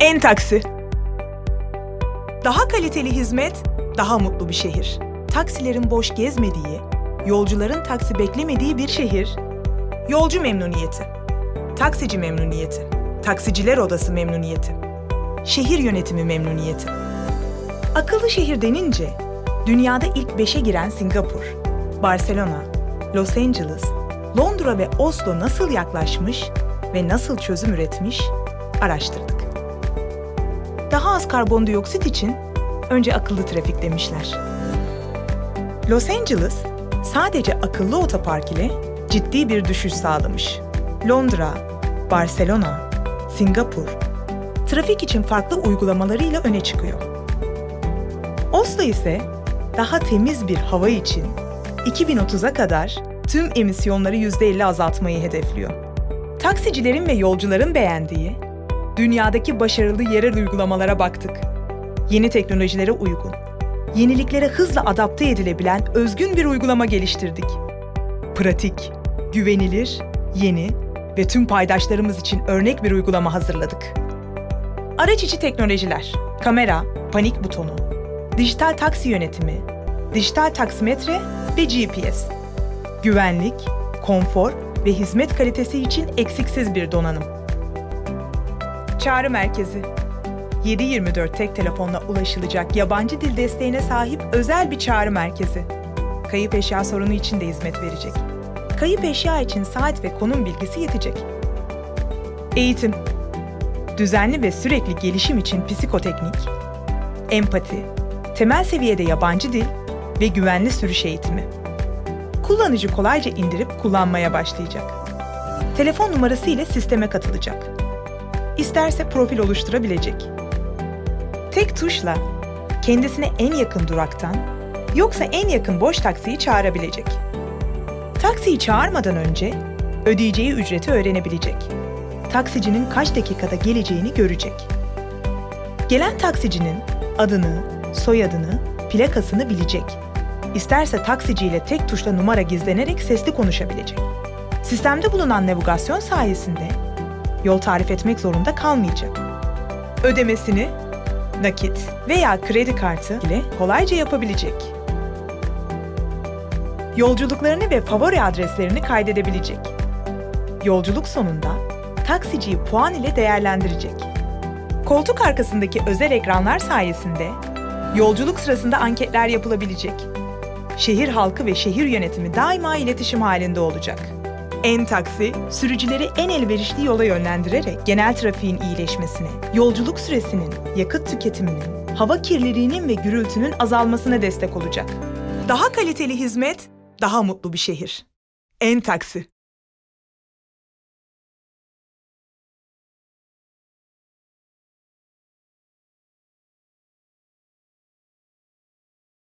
En taksi. Daha kaliteli hizmet, daha mutlu bir şehir. Taksilerin boş gezmediği, yolcuların taksi beklemediği bir şehir. Yolcu memnuniyeti. Taksici memnuniyeti. Taksiciler odası memnuniyeti. Şehir yönetimi memnuniyeti. Akıllı şehir denince dünyada ilk beşe giren Singapur, Barcelona, Los Angeles, Londra ve Oslo nasıl yaklaşmış ve nasıl çözüm üretmiş araştırdık. Daha az karbondioksit için önce akıllı trafik demişler. Los Angeles sadece akıllı otopark ile ciddi bir düşüş sağlamış. Londra, Barcelona, Singapur trafik için farklı uygulamalarıyla öne çıkıyor. Oslo ise daha temiz bir hava için 2030'a kadar tüm emisyonları %50 azaltmayı hedefliyor. Taksicilerin ve yolcuların beğendiği, dünyadaki başarılı yerel uygulamalara baktık. Yeni teknolojilere uygun, yeniliklere hızla adapte edilebilen özgün bir uygulama geliştirdik. Pratik, güvenilir, yeni ve tüm paydaşlarımız için örnek bir uygulama hazırladık. Araç içi teknolojiler, kamera, panik butonu, dijital taksi yönetimi, dijital taksimetre ve GPS. Güvenlik, konfor ve hizmet kalitesi için eksiksiz bir donanım. Çağrı merkezi. 7/24 tek telefonla ulaşılacak yabancı dil desteğine sahip özel bir çağrı merkezi. Kayıp eşya sorunu için de hizmet verecek. Kayıp eşya için saat ve konum bilgisi yetecek. Eğitim. Düzenli ve sürekli gelişim için psikoteknik, empati, temel seviyede yabancı dil ve güvenli sürüş eğitimi. Kullanıcı kolayca indirip kullanmaya başlayacak. Telefon numarası ile sisteme katılacak. İsterse profil oluşturabilecek. Tek tuşla kendisine en yakın duraktan yoksa en yakın boş taksiyi çağırabilecek. Taksiyi çağırmadan önce ödeyeceği ücreti öğrenebilecek. Taksicinin kaç dakikada geleceğini görecek. Gelen taksicinin adını, soyadını, plakasını bilecek. İsterse taksiciyle tek tuşla numara gizlenerek sesli konuşabilecek. Sistemde bulunan navigasyon sayesinde yol tarif etmek zorunda kalmayacak. Ödemesini nakit veya kredi kartı ile kolayca yapabilecek. Yolculuklarını ve favori adreslerini kaydedebilecek. Yolculuk sonunda taksiciyi puan ile değerlendirecek. Koltuk arkasındaki özel ekranlar sayesinde yolculuk sırasında anketler yapılabilecek. Şehir halkı ve şehir yönetimi daima iletişim halinde olacak. En-Taksi, sürücüleri en elverişli yola yönlendirerek genel trafiğin iyileşmesine, yolculuk süresinin, yakıt tüketiminin, hava kirliliğinin ve gürültünün azalmasına destek olacak. Daha kaliteli hizmet, daha mutlu bir şehir. En-Taksi